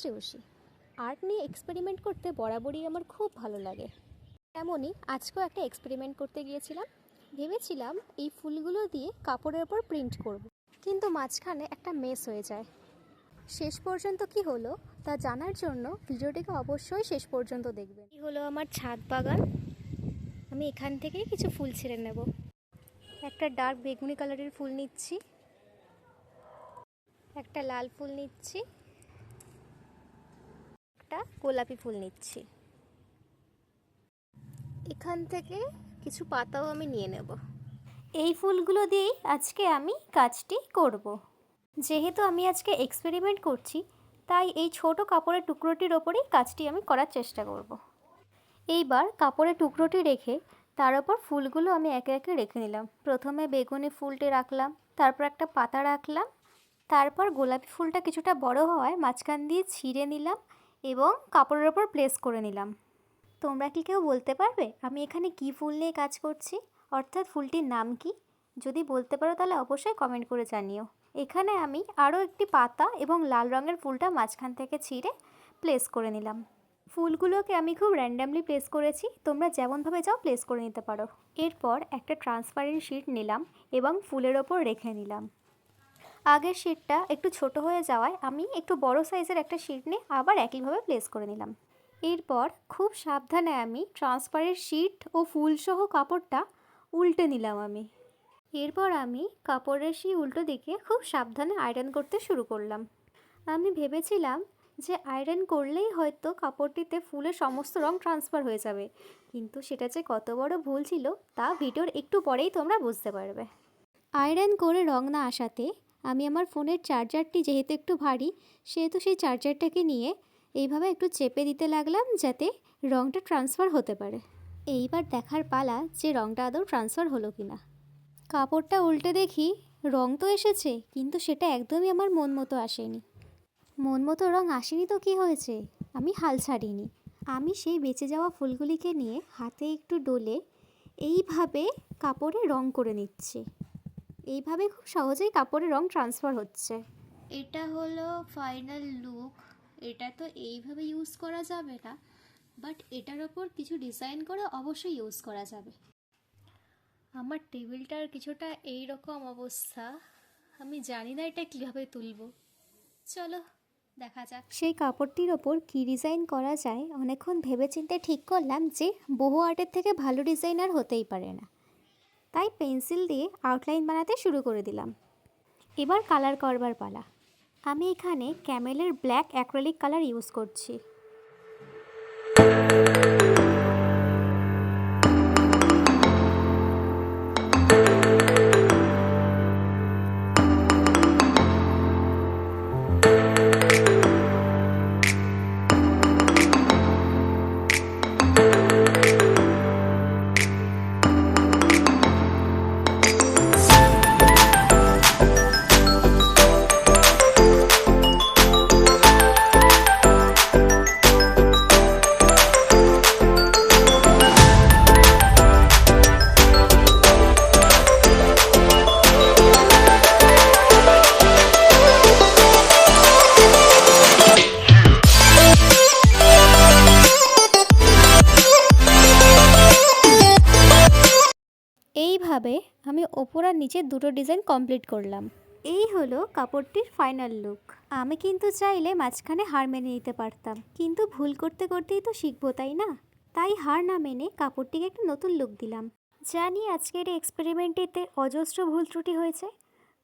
Shreyasi art নিয়ে experiment করতে বরাবরই আমার খুব ভালো লাগে। তেমনই আজকেও একটা এক্সপেরিমেন্ট করতে গিয়েছিলাম। ভেবেছিলাম এই ফুলগুলো দিয়ে কাপড়ের ওপর প্রিন্ট করব। কিন্তু মাঝখানে একটা মেস হয়ে যায়। শেষ পর্যন্ত কি হলো তা জানার জন্য ভিডিওটিকে অবশ্যই শেষ পর্যন্ত দেখবেন। এই হলো আমার ছাদ বাগান। আমি এখান থেকেই কিছু ফুল ছিঁড়ে নেব। একটা ডার্ক বেগুনি কালারের ফুল নিচ্ছি। একটা লাল ফুল নিচ্ছি। গোলাপি ফুল নিচ্ছি এখান থেকে কিছু পাতাও আমি নিয়ে নেব এই ফুলগুলো দিয়েই আজকে আমি কাজটি করব। যেহেতু আমি আজকে এক্সপেরিমেন্ট করছি, তাই এই ছোট কাপড়ের টুকরোটির ওপরেই কাজটি আমি করার চেষ্টা করব। এইবার কাপড়ের টুকরোটি রেখে তার ওপর ফুলগুলো আমি একে একে রেখে নিলাম প্রথমে বেগুনি ফুলটি রাখলাম, তারপর একটা পাতা রাখলাম, তারপর গোলাপি ফুলটা কিছুটা বড় হওয়ায় মাঝখান দিয়ে ছিঁড়ে নিলাম এবং কাপড়ের ওপর প্লেস করে নিলাম। তোমরা কি কেউ বলতে পারবে আমি এখানে কি ফুল নিয়ে কাজ করছি? অর্থাৎ ফুলটির নাম কি? যদি বলতে পারো তাহলে অবশ্যই কমেন্ট করে জানিও। এখানে আমি আরও একটি পাতা এবং লাল রঙের ফুলটা মাঝখান থেকে ছিঁড়ে প্লেস করে নিলাম। ফুলগুলোকে আমি খুব র্যান্ডামলি প্লেস করেছি, তোমরা যেমনভাবে চাও প্লেস করে নিতে পারো। এরপর একটা ট্রান্সপারেন্ট শিট নিলাম এবং ফুলের ওপর রেখে নিলাম। আগের শিটটা একটু ছোট হয়ে যাওয়ায় আমি একটু বড় সাইজের একটা শিট নিয়ে আবার একইভাবে প্লেস করে নিলাম। এরপর খুব সাবধানে আমি ট্রান্সপারেন্ট শিট ও ফুলসহ কাপড়টা উল্টে নিলাম আমি। এরপর আমি কাপড়ের সেই উল্টো দিকে খুব সাবধানে আয়রন করতে শুরু করলাম। আমি ভেবেছিলাম যে আয়রন করলেই হয়তো কাপড়টিতে ফুলের সমস্ত রং ট্রান্সফার হয়ে যাবে। কিন্তু সেটা যে কত বড় ভুল ছিল তা ভিডিওর একটু পরেই তোমরা বুঝতে পারবে। আয়রন করে রং না আসাতে আমি আমার ফোনের চার্জারটি যেহেতু একটু ভারী, সেহেতু সেই চার্জারটাকে নিয়ে এইভাবে একটু চেপে দিতে লাগলাম যাতে রংটা ট্রান্সফার হতে পারে। এইবার দেখার পালা যে রংটা আদৌ ট্রান্সফার হলো কি না কাপড়টা উল্টে দেখি রং তো এসেছে, কিন্তু সেটা একদমই আমার মন মতো আসেনি। মন মতো রং আসেনি তো কি হয়েছে? আমি হাল ছাড়িনি। আমি সেই বেঁচে যাওয়া ফুলগুলিকে নিয়ে হাতে একটু ডলে এইভাবে কাপড়ে রং করে নিচ্ছি। এইভাবে খুব সহজেই কাপড়ে রং ট্রান্সফার হচ্ছে। এটা হলো ফাইনাল লুক এটা তো এইভাবে ইউজ করা যাবে না বাট এটার ওপর কিছু ডিজাইন করে অবশ্যই ইউজ করা যাবে। আমার টেবিলটার কিছুটা এই রকম অবস্থা আমি জানি না এটা কীভাবে তুলব। চলো দেখা যাক। সেই কাপড়টির ওপর কী ডিজাইন করা যায় অনেকক্ষণ ভেবেচিন্তে ঠিক করলাম যে বহু আর্টের থেকে ভালো ডিজাইনার হতেই পারে না। তাই পেন্সিল দিয়ে আউটলাইন বানাতে শুরু করে দিলাম। এবার কালার করবার পালা। আমি এখানে ক্যামেলের ব্ল্যাক অ্যাক্রেলিক কালার ইউজ করছি। এইভাবে আমি ওপর আর নিচে দুটো ডিজাইন কমপ্লিট করলাম। এই হলো কাপড়টির ফাইনাল লুক আমি কিন্তু চাইলে মাঝখানে হার মেনে নিতে পারতাম। কিন্তু ভুল করতে করতেই তো শিখব, তাই না? তাই হার না মেনে কাপড়টিকে একটা নতুন লুক দিলাম। জানি আজকের এক্সপেরিমেন্টটিতে অজস্র ভুল ত্রুটি হয়েছে।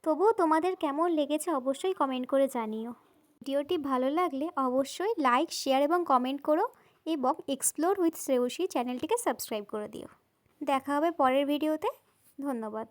তবুও তোমাদের কেমন লেগেছে অবশ্যই কমেন্ট করে জানিও। ভিডিওটি ভালো লাগলে অবশ্যই লাইক শেয়ার এবং কমেন্ট করো এবং এক্সপ্লোর উইথ শ্রেয়সী চ্যানেলটিকে সাবস্ক্রাইব করে দিও। দেখা হবে পরের ভিডিওতে ধন্যবাদ।